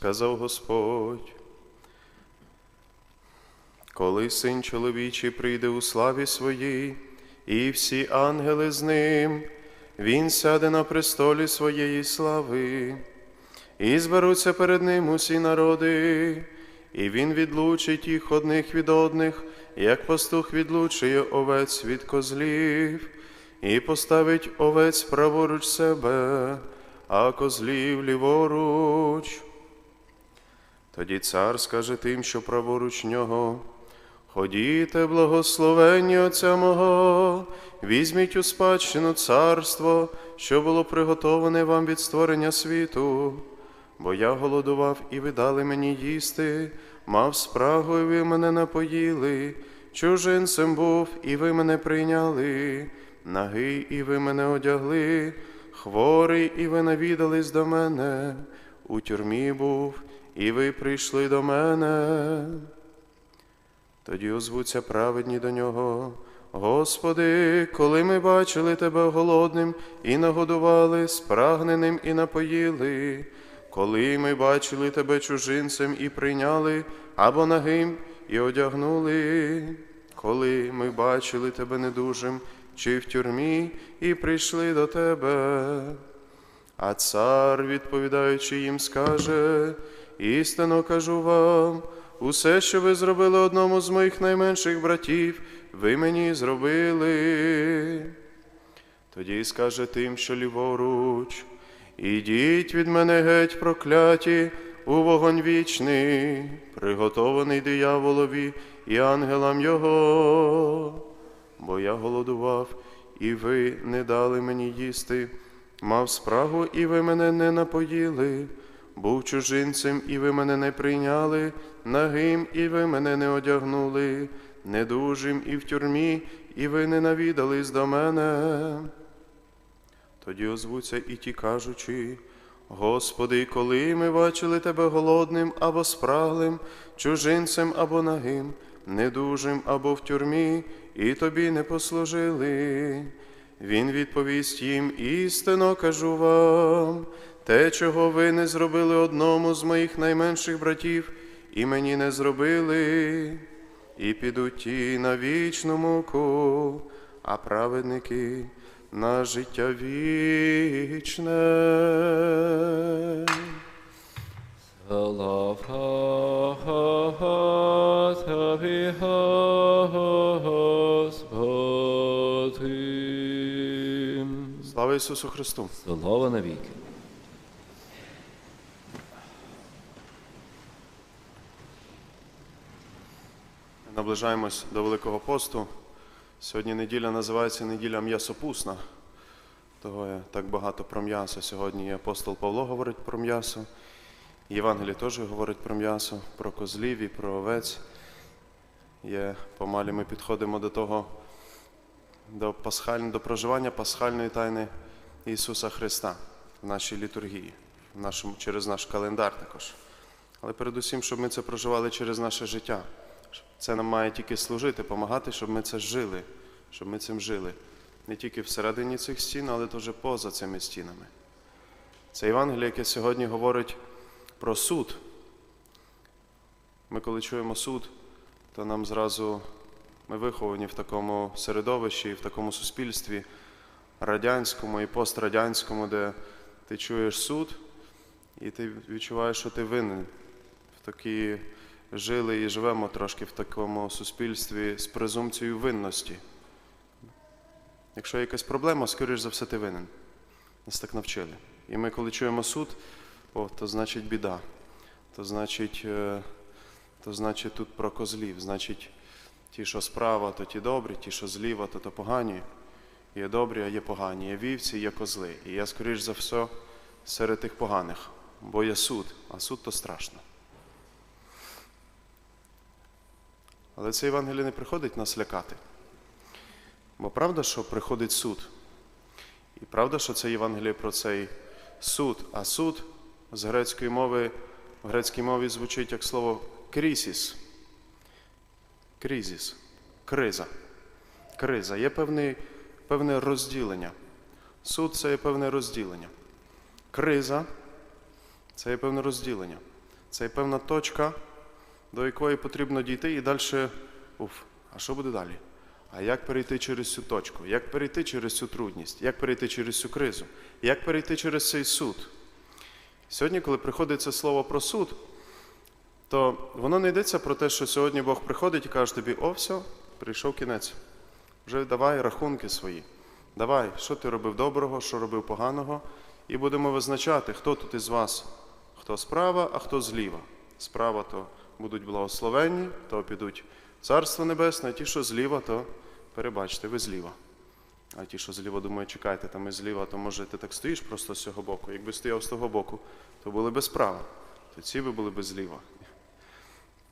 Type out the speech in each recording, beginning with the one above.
сказав Господь. Коли син чоловічий прийде у славі своїй, і всі ангели з ним, він сяде на престолі своєї слави, і зберуться перед ним усі народи, і він відлучить їх одних від одних, як пастух відлучує овець від козлів, і поставить овець праворуч себе, а козлів ліворуч. Тоді цар скаже тим, що праворуч нього. Ходіте, благословенні Отця мого, візьміть у спадщину царство, що було приготоване вам від створення світу, бо я голодував, і ви дали мені їсти, мав спрагу, і ви мене напоїли, чужинцем був, і ви мене прийняли, нагий, і ви мене одягли, хворий, і ви навідались до мене, у тюрмі був, і ви прийшли до мене. Тоді озвуться праведні до нього. Господи, коли ми бачили Тебе голодним і нагодували, спрагненим і напоїли, коли ми бачили Тебе чужинцем і прийняли, або нагим і одягнули, коли ми бачили Тебе недужим чи в тюрмі і прийшли до Тебе. А цар, відповідаючи їм, скаже, істинно кажу вам, усе, що ви зробили одному з моїх найменших братів, ви мені зробили. Тоді скаже тим, що ліворуч, ідіть від мене геть прокляті у вогонь вічний, приготований дияволові і ангелам його. Бо я голодував, і ви не дали мені їсти, мав спрагу, і ви мене не напоїли, був чужинцем, і ви мене не прийняли, нагим, і ви мене не одягнули, недужим і в тюрмі, і ви не навідались до мене. Тоді озвуться і ті кажучи, Господи, коли ми бачили Тебе голодним або спраглим, чужинцем або нагим, недужим або в тюрмі, і тобі не послужили. Він відповість їм, істинно кажу вам, те, чого ви не зробили одному з моїх найменших братів, і мені не зробили, і підуть ті на вічну муку, а праведники на життя вічне. Слава Тобі, Господи. Слава Ісусу Христу! Слава навіки. Наближаємось до Великого посту. Сьогодні неділя називається неділя м'ясопусна. Того є так багато про м'ясо. Сьогодні і апостол Павло говорить про м'ясо. і Євангеліє теж говорить про м'ясо, про козлів і про овець. Є, помалі ми підходимо до того, до, пасхаль... до проживання пасхальної тайни Ісуса Христа в нашій літургії, в нашому, через наш календар також. Але передусім, щоб ми це проживали через наше життя. Це нам має тільки служити, допомагати, щоб ми це жили, щоб ми цим жили. Не тільки всередині цих стін, але теж поза цими стінами. Це Євангеліє, яке сьогодні говорить про суд. Ми, коли чуємо суд, то нам зразу ми виховані в такому середовищі, в такому суспільстві радянському і пострадянському, де ти чуєш суд, і ти відчуваєш, що ти винен. В такі жили і живемо трошки в такому суспільстві з презумпцією винності. Якщо є якась проблема, скоріш за все, ти винен. Нас так навчили. І ми, коли чуємо суд, о, то значить біда. То значить, е, то значить тут про козлів. Значить, ті, що справа, то ті добрі, ті, що зліва, то то погані. Є добрі, а є погані. Є вівці, є козли. І я, скоріш за все, серед тих поганих, бо є суд, а суд то страшно. Але це Євангеліє не приходить нас лякати. Бо правда, що приходить суд. І правда, що це Євангеліє про цей суд, а суд з грецької мови, в грецькій мові звучить як слово крісіс. Крізіс, криза. Криза. Є певне, певне розділення. Суд це є певне розділення. Криза це є певне розділення. Це є певна точка, до якої потрібно дійти і далі. Уф, а що буде далі? А як перейти через цю точку? Як перейти через цю трудність? Як перейти через цю кризу? Як перейти через цей суд? Сьогодні, коли приходить це слово про суд, то воно не йдеться про те, що сьогодні Бог приходить і каже тобі: о, все, прийшов кінець. Вже давай рахунки свої. Давай, що ти робив доброго, що робив поганого, і будемо визначати, хто тут із вас, хто справа, а хто зліва. Справа то будуть благословенні, то підуть Царство Небесне, а ті, що зліва, то перебачте, ви зліва. А ті, що зліва думають, чекайте, там ми зліва, то може ти так стоїш просто з цього боку. Якби стояв з того боку, то були би справа, то ці би були би зліва.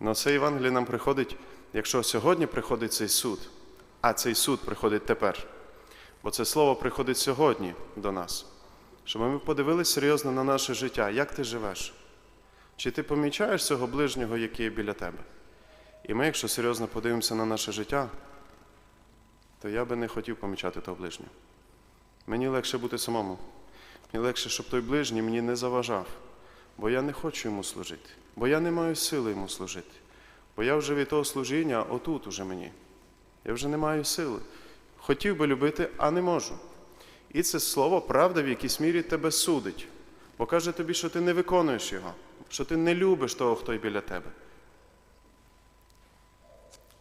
На це Євангеліє нам приходить, якщо сьогодні приходить цей суд, а цей суд приходить тепер, бо це слово приходить сьогодні до нас, щоб ми подивилися серйозно на наше життя, як ти живеш. Чи ти помічаєш цього ближнього, який є біля тебе? І ми, якщо серйозно подивимося на наше життя, то я би не хотів помічати того ближнього. Мені легше бути самому. Мені легше, щоб той ближній мені не заважав, бо я не хочу йому служити, бо я не маю сили йому служити. Бо я вже від того служіння отут уже мені. Я вже не маю сили. Хотів би любити, а не можу. І це слово правда в якійсь мірі тебе судить, бо каже тобі, що ти не виконуєш його, що ти не любиш того, хто й біля тебе.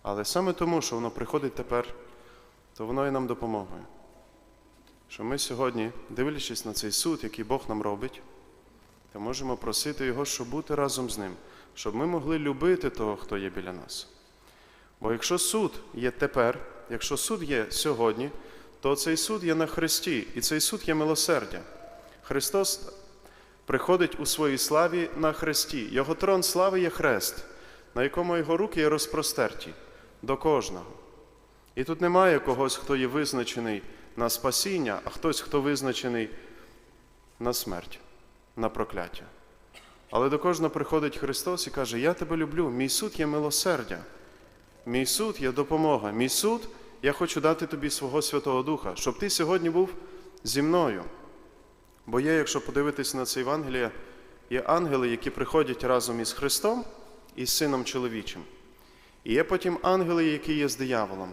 Але саме тому, що воно приходить тепер, то воно і нам допомагає. Що ми сьогодні, дивлячись на цей суд, який Бог нам робить, то можемо просити Його, щоб бути разом з ним, щоб ми могли любити того, хто є біля нас. Бо якщо суд є тепер, якщо суд є сьогодні, то цей суд є на Христі, і цей суд є милосердя. Христос приходить у своїй славі на Христі. Його трон слави є хрест, на якому його руки є розпростерті до кожного. І тут немає когось, хто є визначений на спасіння, а хтось, хто визначений на смерть, на прокляття. Але до кожного приходить Христос і каже: Я тебе люблю, мій суд є милосердя, мій суд є допомога, мій суд я хочу дати тобі свого Святого Духа, щоб ти сьогодні був зі мною. Бо є, якщо подивитись на це Євангеліє, є ангели, які приходять разом із Христом і з Сином чоловічим. І є потім ангели, які є з дияволом.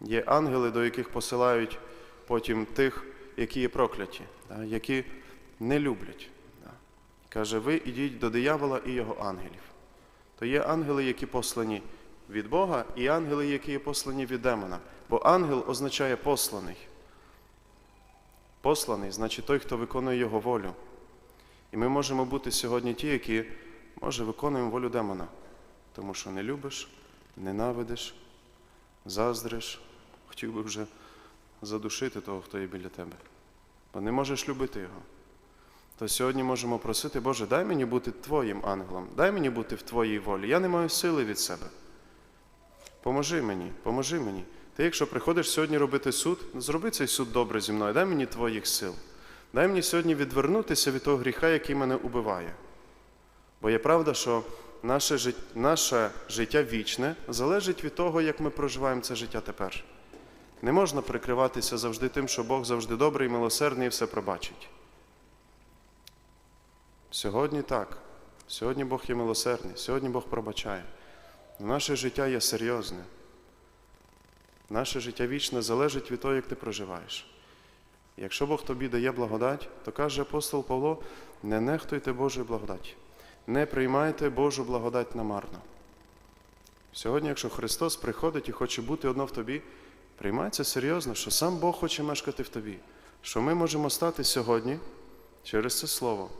Є ангели, до яких посилають потім тих, які є прокляті, які не люблять. Каже, ви ідіть до диявола і його ангелів. То є ангели, які послані від Бога, і ангели, які є послані від демона. Бо ангел означає посланий. Посланий значить той, хто виконує його волю. І ми можемо бути сьогодні ті, які, може, виконуємо волю демона, тому що не любиш, ненавидиш, заздриш, хотів би вже задушити того, хто є біля тебе, бо не можеш любити його. То сьогодні можемо просити, Боже, дай мені бути Твоїм ангелом, дай мені бути в Твоїй волі. Я не маю сили від себе. Поможи мені, поможи мені. Ти, якщо приходиш сьогодні робити суд, зроби цей суд добре зі мною, дай мені твоїх сил. Дай мені сьогодні відвернутися від того гріха, який мене убиває. Бо є правда, що наше, жит... наше життя вічне залежить від того, як ми проживаємо це життя тепер. Не можна прикриватися завжди тим, що Бог завжди добрий, милосердний і все пробачить. Сьогодні так. Сьогодні Бог є милосердний, сьогодні Бог пробачає. Наше життя є серйозне. Наше життя вічне залежить від того, як ти проживаєш. Якщо Бог тобі дає благодать, то каже апостол Павло: не нехтуйте Божою благодать, не приймайте Божу благодать намарно. Сьогодні, якщо Христос приходить і хоче бути одно в тобі, приймай це серйозно, що сам Бог хоче мешкати в тобі, що ми можемо стати сьогодні через це Слово,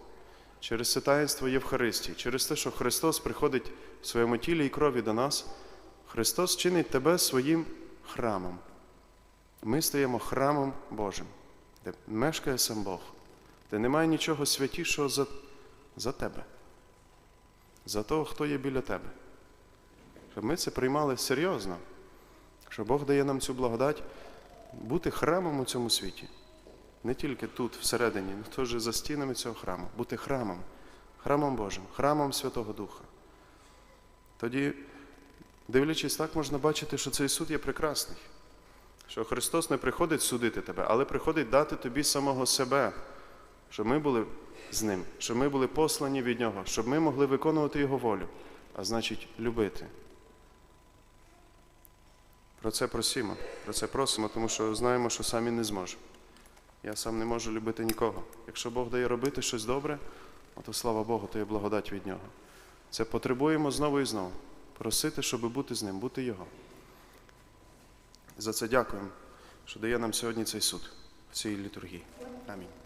через це таїнство Євхаристії, через те, що Христос приходить в своєму тілі і крові до нас, Христос чинить тебе своїм храмом. Ми стаємо храмом Божим, де мешкає сам Бог, де немає нічого святішого за, за тебе, за того, хто є біля тебе. Щоб ми це приймали серйозно, що Бог дає нам цю благодать бути храмом у цьому світі. Не тільки тут, всередині, але теж за стінами цього храму, бути храмом, храмом Божим, храмом Святого Духа. Тоді, дивлячись так, можна бачити, що цей суд є прекрасний. Що Христос не приходить судити тебе, але приходить дати тобі самого себе, щоб ми були з ним, щоб ми були послані від нього, щоб ми могли виконувати його волю, а значить, любити. Про це просимо, про це просимо, тому що знаємо, що самі не зможемо. Я сам не можу любити нікого. Якщо Бог дає робити щось добре, то слава Богу, то є благодать від нього. Це потребуємо знову і знову. Просити, щоб бути з ним, бути Його. За це дякуємо, що дає нам сьогодні цей суд в цій літургії. Амінь.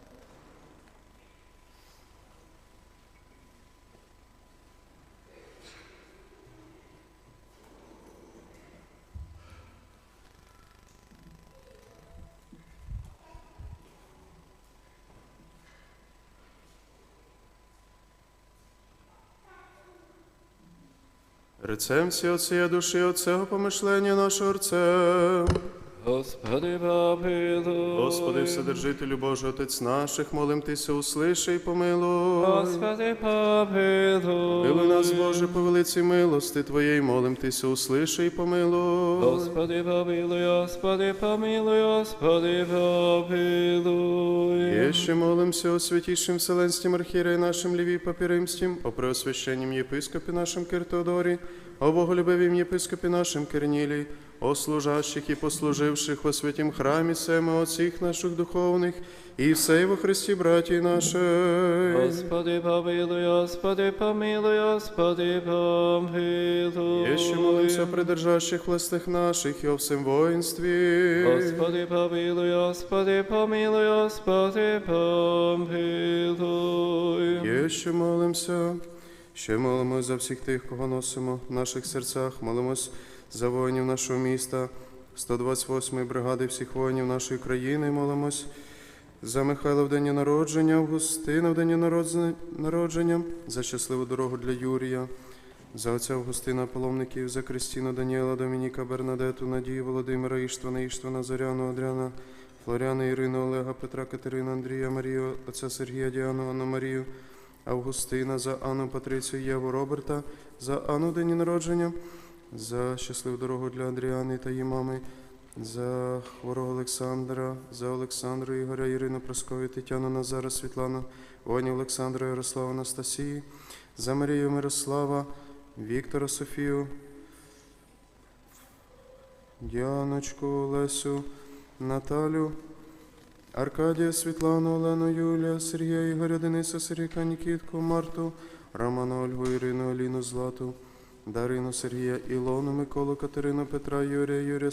Рецем всі Отця душі оцего помишлення нашого Отцем. Господи, помилуй. Господи, Вседержителю Божий, Отець наших, молим Тися, услиши і помилуй. Господи, помилуй. Милуй нас, Боже, по велиці милости Твоєї, молим Тися, услиши і помилуй. Господи, помилуй, Господи, помилуй, Господи, помилуй. Є ще молимся о святішим Вселенстім архієреї нашим Лівій Папі Римстім, о преосвященнім єпископі нашим Киртеодорі, о боголюбивім єпископі нашим Кернілі, о служащих і послуживших во святім храмі семи отціх наших духовних, і всей во Христі браті наші. Господи, помилуй, Господи, помилуй, Господи, помилуй. Є ще молимся о придержащих властях наших і о всем воїнстві. Господи, помилуй, Господи, помилуй, Господи, помилуй. Є ще молимося, ще молимось за всіх тих, кого носимо в наших серцях, молимось за воїнів нашого міста, 128-ї бригади всіх воїнів нашої країни, молимось за Михайла в день народження, Августина в день народження, за щасливу дорогу для Юрія, за отця Августина Паломників, за Кристіну Даніела, Домініка Бернадету, Надію Володимира, Іштвана, Іштвана, Зоряну, Адряна, Флоряна, Ірину, Олега, Петра, Катерину, Андрія, Марію, отця Сергія, Діану, Анну Марію, Августина, за Анну Патрицію, Єву, Роберта, за Анну день народження, за щасливу дорогу для Андріани та її мами, за хворого Олександра, за Олександру, Ігоря, Ірину, Проскові, Тетяну, Назара, Світлану, Ваню, Олександра, Ярослава, Анастасії, за Марію Мирослава, Віктора, Софію, Діаночку, Лесю, Наталю, Аркадія, Світлану, Олену, Юлія, Сергія, Ігоря, Дениса, Сергія, Нікітку, Марту, Романа, Ольгу, Ірину, Аліну, Злату, Дарину, Сергія, Ілону, Миколу, Катерину, Петра, Юрія, Юрія,